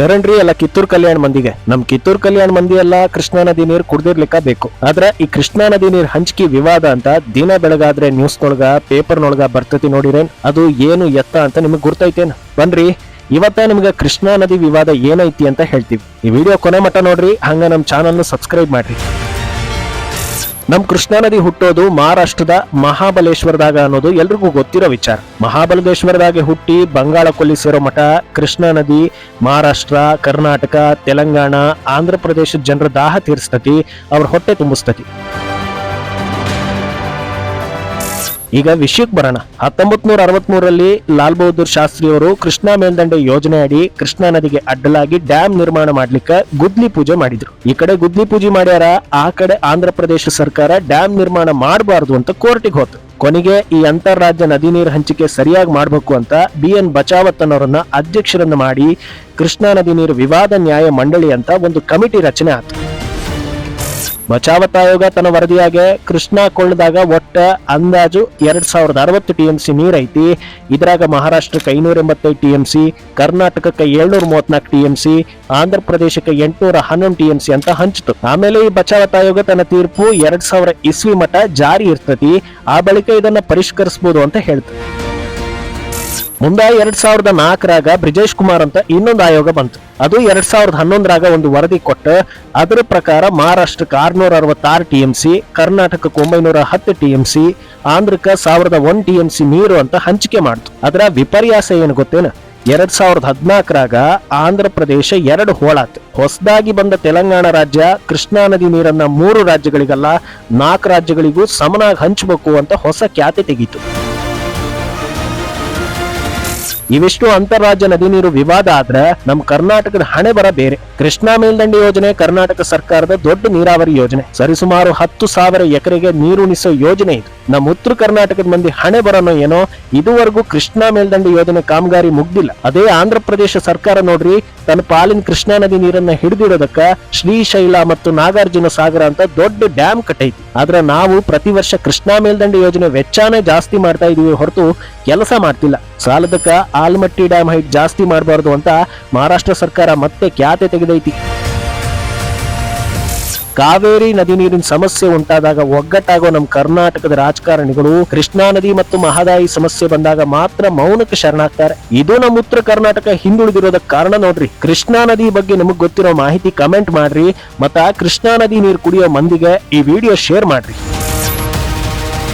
ಶರಣ್ರಿ ಎಲ್ಲ ಕಿತ್ತೂರ್ ಕಲ್ಯಾಣ ಮಂದಿಗೆ. ನಮ್ ಕಿತ್ತೂರ್ ಕಲ್ಯಾಣ ಮಂದಿ ಎಲ್ಲ ಕೃಷ್ಣಾ ನದಿ ನೀರ್ ಕುಡ್ದಿರ್ಲಿಕ್ಕ ಬೇಕು. ಆದ್ರೆ ಈ ಕೃಷ್ಣಾ ನದಿ ನೀರ್ ಹಂಚಿಕೆ ವಿವಾದ ಅಂತ ದಿನ ಬೆಳಗಾದ್ರೆ ನ್ಯೂಸ್ ನೊಳಗ ಪೇಪರ್ ನೊಳಗ ಬರ್ತತಿ ನೋಡಿರೇನ್? ಅದು ಏನು ಎತ್ತ ಅಂತ ನಿಮಗ್ ಗುರ್ತೈತೇನ್? ಬನ್ರಿ, ಇವತ್ತ ನಿಮ್ಗೆ ಕೃಷ್ಣಾ ನದಿ ವಿವಾದ ಏನೈತಿ ಅಂತ ಹೇಳ್ತೀವಿ. ಈ ವಿಡಿಯೋ ಕೊನೆ ಮಟ್ಟ ನೋಡ್ರಿ, ಹಂಗ ನಮ್ ಚಾನಲ್ ಸಬ್ಸ್ಕ್ರೈಬ್ ಮಾಡ್ರಿ. ನಮ್ ಕೃಷ್ಣಾ ನದಿ ಹುಟ್ಟೋದು ಮಹಾರಾಷ್ಟ್ರದ ಮಹಾಬಲೇಶ್ವರದಾಗ ಅನ್ನೋದು ಎಲ್ರಿಗೂ ಗೊತ್ತಿರೋ ವಿಚಾರ. ಮಹಾಬಲೇಶ್ವರದಾಗೆ ಹುಟ್ಟಿ ಬಂಗಾಳ ಕೊಲ್ಲಿ ಸೇರೋ ಮಠ, ಕೃಷ್ಣಾ ನದಿ, ಮಹಾರಾಷ್ಟ್ರ, ಕರ್ನಾಟಕ, ತೆಲಂಗಾಣ, ಆಂಧ್ರ ಪ್ರದೇಶದ ಜನರ ದಾಹ ತೀರಿಸ್ತತಿ, ಅವ್ರ ಹೊಟ್ಟೆ ತುಂಬಿಸ್ತತಿ. ಈಗ ವಿಷಯಕ್ಕೆ ಬರೋಣ. ಹತ್ತೊಂಬತ್ ನೂರ ಅರವತ್ಮೂರರಲ್ಲಿ ಲಾಲ್ ಬಹದ್ದೂರ್ ಶಾಸ್ತ್ರಿ ಅವರು ಕೃಷ್ಣಾ ಮೇಲ್ದಂಡೆ ಯೋಜನೆ ಅಡಿ ಕೃಷ್ಣಾ ನದಿಗೆ ಅಡ್ಡಲಾಗಿ ಡ್ಯಾಮ್ ನಿರ್ಮಾಣ ಮಾಡ್ಲಿಕ್ಕೆ ಗುದ್ಲಿ ಪೂಜೆ ಮಾಡಿದ್ರು. ಈ ಕಡೆ ಗುದ್ಲಿ ಪೂಜೆ ಮಾಡ್ಯಾರ, ಆ ಕಡೆ ಆಂಧ್ರ ಪ್ರದೇಶ ಸರ್ಕಾರ ಡ್ಯಾಮ್ ನಿರ್ಮಾಣ ಮಾಡಬಾರ್ದು ಅಂತ ಕೋರ್ಟಿಗೆ ಹೋತು. ಕೊನೆಗೆ ಈ ಅಂತಾರಾಜ್ಯ ನದಿ ನೀರು ಹಂಚಿಕೆ ಸರಿಯಾಗಿ ಮಾಡಬೇಕು ಅಂತ ಬಿ ಎನ್ ಬಚಾವತ್ ಅನ್ನೋರನ್ನ ಅಧ್ಯಕ್ಷರನ್ನ ಮಾಡಿ ಕೃಷ್ಣಾ ನದಿ ನೀರು ವಿವಾದ ನ್ಯಾಯ ಮಂಡಳಿ ಅಂತ ಒಂದು ಕಮಿಟಿ ರಚನೆ ಆಯ್ತು ಬಚಾವತ್ ಆಯೋಗ ತನ್ನ ವರದಿಯಾಗೆ ಕೃಷ್ಣಾ ಕೊಳ್ಳದಾಗ ಒಟ್ಟ ಅಂದಾಜು ಎರಡ್ ಸಾವಿರದ ಅರವತ್ತು ಟಿ ಎಂ ಸಿ ನೀರೈತಿ. ಇದ್ರಾಗ ಮಹಾರಾಷ್ಟ್ರಕ್ಕೆ ಐನೂರ ಎಂಬತ್ತೈದು ಟಿ ಎಂ ಸಿ ಕರ್ನಾಟಕಕ್ಕೆ ಏಳ್ನೂರ ಮೂವತ್ನಾಲ್ಕು ಟಿ ಎಂ ಸಿ ಆಂಧ್ರ ಪ್ರದೇಶಕ್ಕೆ ಎಂಟುನೂರ ಹನ್ನೊಂದು ಟಿ ಎಂ ಸಿ ಅಂತ ಹಂಚಿತು. ಆಮೇಲೆ ಈ ಬಚಾವತ್ ಆಯೋಗ ತನ್ನ ತೀರ್ಪು ಎರಡ್ ಸಾವಿರ ಇಸ್ವಿ ಮಠ ಜಾರಿ ಇರ್ತತಿ. ಆ ಬಳಿಕ ಇದನ್ನ ಪರಿಷ್ಕರಿಸಬಹುದು ಅಂತ ಹೇಳ್ತದೆ ಮುಂದೆ ಎರಡ್ ಸಾವಿರದ ನಾಲ್ಕರಾಗ ಬ್ರಿಜೇಶ್ ಕುಮಾರ್ ಅಂತ ಇನ್ನೊಂದು ಆಯೋಗ ಬಂತು. ಅದು ಎರಡ್ ಸಾವಿರದ ಹನ್ನೊಂದರಾಗ ಒಂದು ವರದಿ ಕೊಟ್ಟು. ಅದರ ಪ್ರಕಾರ ಮಹಾರಾಷ್ಟ್ರಕ್ಕೆ ಆರ್ನೂರ ಅರವತ್ತಾರು ಟಿ ಎಂ ಸಿ ಕರ್ನಾಟಕಕ್ಕೆ ಒಂಬೈನೂರ ಹತ್ತು ಟಿ ಎಂ ಸಿ ಆಂಧ್ರಕ್ಕೆ ಸಾವಿರದ ಒನ್ ಟಿ ಎಂ ಸಿ ನೀರು ಅಂತ ಹಂಚಿಕೆ ಮಾಡ್ತು. ಅದರ ವಿಪರ್ಯಾಸ ಏನು ಗೊತ್ತೇನು? ಎರಡ್ ಸಾವಿರದ ಹದಿನಾಲ್ಕರಾಗ ಆಂಧ್ರ ಪ್ರದೇಶ ಎರಡು ಹೋಳಾತು. ಹೊಸದಾಗಿ ಬಂದ ತೆಲಂಗಾಣ ರಾಜ್ಯ, ಕೃಷ್ಣಾ ನದಿ ನೀರನ್ನ ಮೂರು ರಾಜ್ಯಗಳಿಗಲ್ಲ, ನಾಲ್ಕು ರಾಜ್ಯಗಳಿಗೂ ಸಮನಾಗಿ ಹಂಚಬೇಕು ಅಂತ ಹೊಸ ಖ್ಯಾತಿ ತೆಗೀತು. ಇವಿಷ್ಟು ಅಂತಾರಾಜ್ಯ ನದಿ ನೀರು ವಿವಾದ ಆದ್ರೆ ನಮ್ ಕರ್ನಾಟಕದ ಹಣೆ ಬರ ಬೇರೆ. ಕೃಷ್ಣಾ ಮೇಲ್ದಂಡೆ ಯೋಜನೆ, ಕರ್ನಾಟಕ ಸರ್ಕಾರದ ದೊಡ್ಡ ನೀರಾವರಿ ಯೋಜನೆ. ಸರಿಸುಮಾರು ಹತ್ತು ಸಾವಿರ ಎಕರೆಗೆ ನೀರುಣಿಸೋ ಯೋಜನೆ ಇದು. ನಮ್ಮ ಉತ್ತರ ಕರ್ನಾಟಕದ ಮಂದಿ ಹಣೆ ಬರೋನೋ ಏನೋ, ಇದುವರೆಗೂ ಕೃಷ್ಣಾ ಮೇಲ್ದಂಡೆ ಯೋಜನೆ ಕಾಮಗಾರಿ ಮುಗ್ದಿಲ್ಲ. ಅದೇ ಆಂಧ್ರ ಪ್ರದೇಶ ಸರ್ಕಾರ ನೋಡ್ರಿ, ತನ್ನ ಪಾಲಿನ ಕೃಷ್ಣಾ ನದಿ ನೀರನ್ನ ಹಿಡಿದಿಡೋದಕ್ಕ ಶ್ರೀಶೈಲ ಮತ್ತು ನಾಗಾರ್ಜುನ ಸಾಗರ ಅಂತ ದೊಡ್ಡ ಡ್ಯಾಮ್ ಕಟ್ಟೈತಿ. ಆದ್ರೆ ನಾವು ಪ್ರತಿ ವರ್ಷ ಕೃಷ್ಣಾ ಮೇಲ್ದಂಡೆ ಯೋಜನೆ ವೆಚ್ಚನೇ ಜಾಸ್ತಿ ಮಾಡ್ತಾ ಇದೀವಿ ಹೊರತು ಕೆಲಸ ಮಾಡ್ತಿಲ್ಲ. ಸಾಲದಕ್ಕ ಆಲ್ಮಟ್ಟಿ ಡ್ಯಾಮ್ ಹೈಟ್ ಜಾಸ್ತಿ ಮಾಡಬಾರದು ಅಂತ ಮಹಾರಾಷ್ಟ್ರ ಸರ್ಕಾರ ಮತ್ತೆ ಖ್ಯಾತೆ ತೆಗೆದೈತಿ ಕಾವೇರಿ ನದಿ ನೀರಿನ ಸಮಸ್ಯೆ ಉಂಟಾದಾಗ ಒಗ್ಗಟ್ಟಾಗೋ ನಮ್ಮ ಕರ್ನಾಟಕದ ರಾಜಕಾರಣಿಗಳು ಕೃಷ್ಣಾ ನದಿ ಮತ್ತು ಮಹದಾಯಿ ಸಮಸ್ಯೆ ಬಂದಾಗ ಮಾತ್ರ ಮೌನಕ್ಕೆ ಶರಣಾಗ್ತಾರೆ. ಇದು ನಮ್ಮ ಉತ್ತರ ಕರ್ನಾಟಕ ಹಿಂದುಳಿದಿರೋದಕ್ಕೆ ಕಾರಣ ನೋಡ್ರಿ. ಕೃಷ್ಣಾ ನದಿ ಬಗ್ಗೆ ನಮಗ್ ಗೊತ್ತಿರೋ ಮಾಹಿತಿ ಕಮೆಂಟ್ ಮಾಡ್ರಿ. ಮತ್ತ ಕೃಷ್ಣಾ ನದಿ ನೀರು ಕುಡಿಯೋ ಮಂದಿಗೆ ಈ ವಿಡಿಯೋ ಶೇರ್ ಮಾಡ್ರಿ.